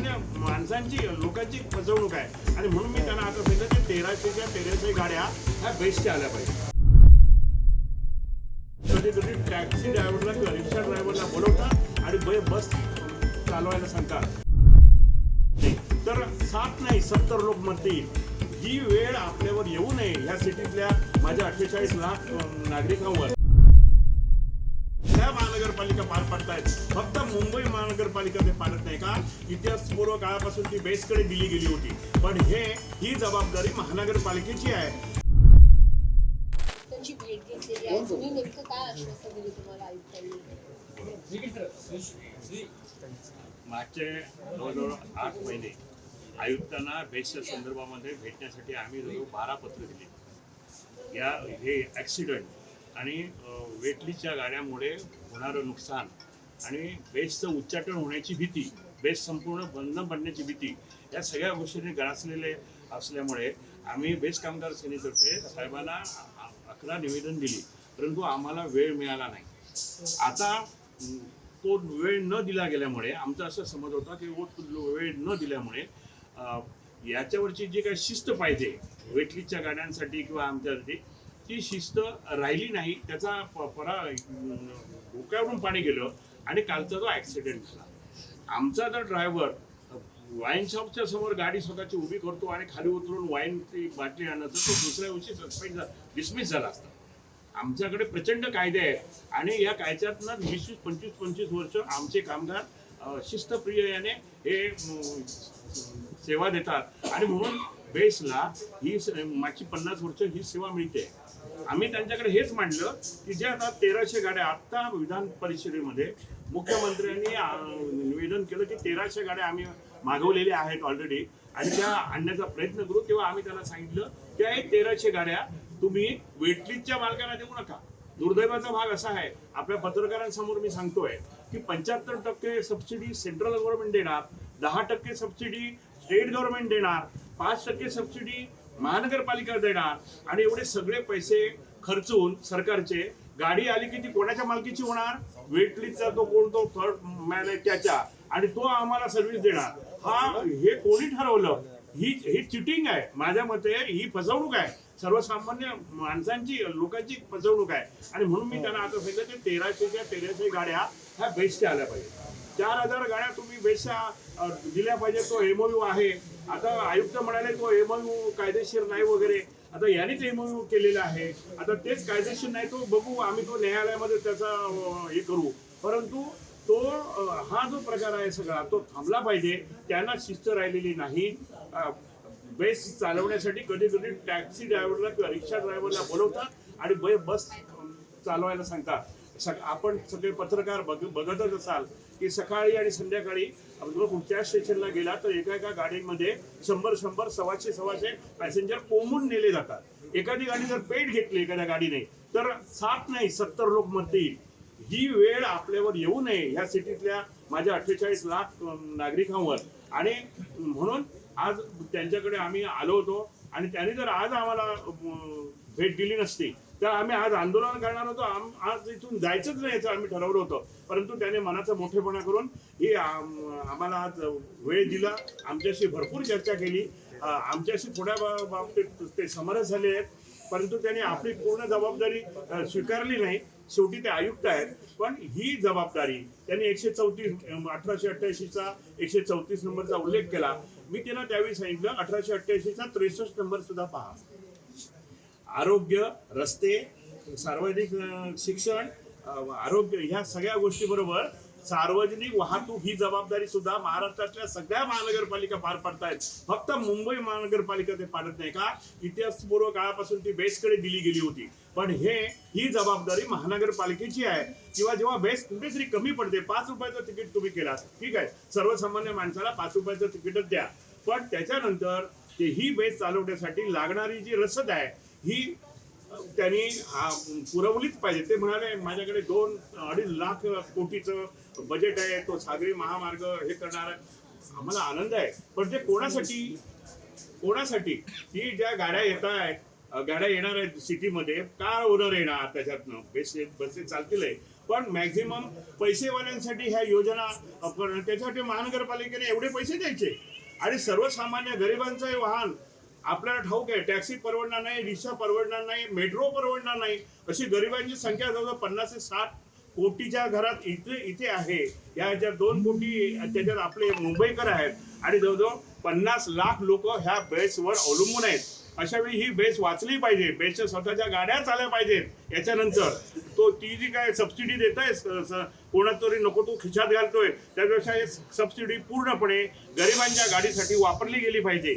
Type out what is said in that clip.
सर्वसामान्य माणसांची लोकांची फसवणूक आहे. आणि म्हणून मी त्यांना आता सांगितलं की तेराशेच्या तेराशे गाड्या ह्या बेस्टच्या आल्या पाहिजे. कधी कधी टॅक्सी ड्रायव्हरला किंवा रिक्षा ड्रायव्हरला बोलवतात आणि बस चालवायला सांगतात. तर सात नाही सत्तर लोक म्हणतील ही वेळ आपल्यावर येऊ नये. ह्या सिटीतल्या माझ्या अठ्ठेचाळीस लाख नागरिकांवर. महानगरपालिका पार पाडतायत. फक्त मुंबई महानगरपालिका ते पाडत नाही का? इतिहासपूर्व काळापासून ती बेसकडे दिली गेली होती. पण हे ही जबाबदारी महानगरपालिकेची आहे. त्यांची भेट घेतलेली आहे. तुम्ही नेमकं काय आश्वासन दिले तुम्हाला आयुक्तांनी? मागचे जवळजवळ आठ महिने आयुक्तांना बेसच्या संदर्भामध्ये भेटण्यासाठी आम्ही जवळ बारा पत्र दिली. या हे ॲक्सिडंट आणि वेटलीच्या गाड्यामुळे होणारं नुकसान आणि बेसचं उच्चाटन होण्याची भीती बेस संपूर्ण बंद पडण्याची भीती या सगळ्या गोष्टींनी ग्रासलेले असल्यामुळे आम्ही बेस कामगार सेनेतर्फे साहेबांना अकरा निवेदन दिली परंतु आम्हाला वेळ मिळाला नाही. आता तो वेळ न दिला गेल्यामुळे आमचा असं समज होता की वो तो वेळ न दिल्यामुळे याच्यावरची जी काही शिस्त पाहिजे वेटलीच्या गाड्यांसाठी किंवा आमच्यासाठी ती शिस्त राहिली नाही त्याचा परा डोक्यावरून पाणी गेलं आणि कालचा तो ॲक्सिडेंट झाला. आमचा जर ड्रायव्हर वाईन शॉपच्या समोर गाडी स्वतःची उभी करतो आणि खाली उतरून वाईनची बाटली आणत तो दुसऱ्या दिवशी सस्पेंड डिसमिस झाला असता. आमच्याकडे प्रचंड कायदे आहेत आणि या कायद्यातनं वीस वीस पंचवीस पंचवीस वर्ष आमचे कामगार शिस्तप्रिय याने हे सेवा देतात. आणि म्हणून बेसला ही मागची पन्नास वर्ष ही सेवा मिळते. आम्ही त्यांच्याकडे हेच मांडलं की जे आता तेराशे गाड्या आत्ता विधान परिषदेमध्ये मुख्यमंत्र्यांनी निवेदन केलं की तेराशे गाड्या आम्ही मागवलेल्या आहेत ऑलरेडी आणि त्या आणण्याचा प्रयत्न करू तेव्हा आम्ही त्यांना सांगितलं त्या एक तेराशे गाड्या तुम्ही वेटलिस्टच्या मालकांना देऊ नका. दुर्दैवाचा भाग असा आहे आपल्या पत्रकारांसमोर मी सांगतोय की पंच्याहत्तर टक्के सबसिडी सेंट्रल गव्हर्नमेंट देणार दहा टक्के सबसिडी स्टेट गव्हर्नमेंट देणार पाच टक्के सबसिडी महानगरपालिका देणार आणि एवढे सगळे पैसे खर्चून सरकारचे गाडी आली की ती कोणाच्या मालकीची होणार? वेटलीचा तो कोण तो थर्ड मॅन आहे त्याच्या आणि तो आम्हाला सर्व्हिस देणार. हा हे कोणी ठरवलं? ही ही चिटिंग आहे. माझ्या मते ही फसवणूक आहे. सर्वसामान्य माणसांची लोकांची फसवणूक आहे. आणि म्हणून मी त्यांना आता सांगितलं की तेराशेच्या तेराशे गाड्या ह्या बेस्टच्या आल्या पाहिजे चार हजार गाड्या तुम्ही बेस्टच्या दिल्या पाहिजे तो एमओयू आहे. आता आयुक्त म्हणाले तो एमओयू कायदेशीर नाही वगैरे. आता यानेच एमओयू केलेला आहे. आता तेच कायदेशीर नाही तो बघू आम्ही तो न्यायालयामध्ये त्याचा हे करू. परंतु तो हा जो प्रकार आहे सगळा तो थांबला पाहिजे. त्यांना शिस्त राहिलेली नाही. बेस चालवण्यासाठी कधी कधी टॅक्सी ड्रायव्हरला किंवा रिक्षा ड्रायव्हरला बोलवतात आणि बस चालवायला सांगतात. सग आपण सगळे पत्रकार बघ बघतच असाल की सकाळी आणि संध्याकाळी कुठच्या स्टेशनला गेला तर एका एका गाडीमध्ये शंभर शंभर सव्वाशे सव्वाशे पॅसेंजर कोंबून नेले जातात. एखादी गाडी जर पेट घेतली एखाद्या गाडीने तर सात नाही सत्तर लोक मरतील. ही वेळ आपल्यावर येऊ नये ह्या सिटीतल्या माझ्या अठ्ठेचाळीस लाख नागरिकांवर. आणि म्हणून आज त्यांच्याकडे आम्ही आलो होतो आणि त्यांनी जर आज आम्हाला भेट दिली नसती तर आम्ही आज आंदोलन करणार होतो. आज इथून जायचंच नाही याचं आम्ही ठरवलं होतं. परंतु त्याने मनाचा मोठेपणा करून ही आम्हाला आज वेळ दिला. आमच्याशी भरपूर चर्चा केली. आमच्याशी थोड्या बाबतीत ते समरस झाले आहेत. परंतु त्यांनी आपली पूर्ण जबाबदारी स्वीकारली नाही. शेवटी ते आयुक्त आहेत. पण ही जबाबदारी त्यांनी एकशे चौतीस अठराशे अठ्ठ्याऐंशीचा एकशे चौतीस नंबरचा उल्लेख केला. मी त्यांना त्यावेळी सांगितलं अठराशे अठ्ठ्याऐंशीचा त्रेसष्ट नंबर सुद्धा पहा. आरोग्य रस्ते सार्वजनिक शिक्षण आरोग्य ह्या सगळ्या गोष्टी बरोबर सार्वजनिक वाहतूक ही जबाबदारी सुद्धा महाराष्ट्रातल्या सगळ्या महानगरपालिका पार पाडतायत. फक्त मुंबई महानगरपालिका ते पाडत नाही का? इतिहासपूर्व काळापासून ती बेसकडे दिली गेली होती. पण हे ही जबाबदारी महानगरपालिकेची आहे. किंवा जेव्हा बेस कुठेतरी कमी पडते पाच रुपयाचं तिकीट तुम्ही केला ठीक आहे? सर्वसामान्य माणसाला पाच रुपयाचं तिकीटच द्या. पण त्याच्यानंतर ते ही बेस चालवण्यासाठी लागणारी जी रसद आहे ही त्यांनी पुरवलीच पाहिजे. ते म्हणाले माझ्याकडे दोन अडीच लाख कोटीचं बजेट आहे. तो सागरी महामार्ग हे करणार आहे. आम्हाला आनंद आहे. पण ते कोणासाठी? कोणासाठी? ही ज्या गाड्या येत आहेत गाड्या येणार आहेत सिटीमध्ये कार ओनर येणार त्याच्यातनं. बेस बसेस चालतील आहे पण मॅक्झिमम पैसेवाल्यांसाठी ह्या योजना त्याच्यासाठी महानगरपालिकेने एवढे पैसे द्यायचे. आणि सर्वसामान्य गरिबांचं हे वाहन आपल्याला ठाऊक आहे टॅक्सी परवडणार नाही रिक्षा परवडणार नाही मेट्रो परवडणार नाही अशी गरिबांची संख्या जवळजवळ पन्नास ते साठ कोटीच्या घरात इथे इथे आहे. या ज्या दोन कोटी त्याच्यात आपले मुंबईकर आहेत आणि जवळजवळ पन्नास लाख लोक ह्या बेसवर अवलंबून आहेत. अशा वेळी ही बेस वाचली पाहिजे बेसच्या स्वतःच्या गाड्या चालल्या पाहिजेत. याच्यानंतर तो ती जी काय सबसिडी देत आहे कोणातरी नको तो खिशात घालतोय त्यापेक्षा हे सबसिडी पूर्णपणे गरिबांच्या गाडीसाठी वापरली गेली पाहिजे.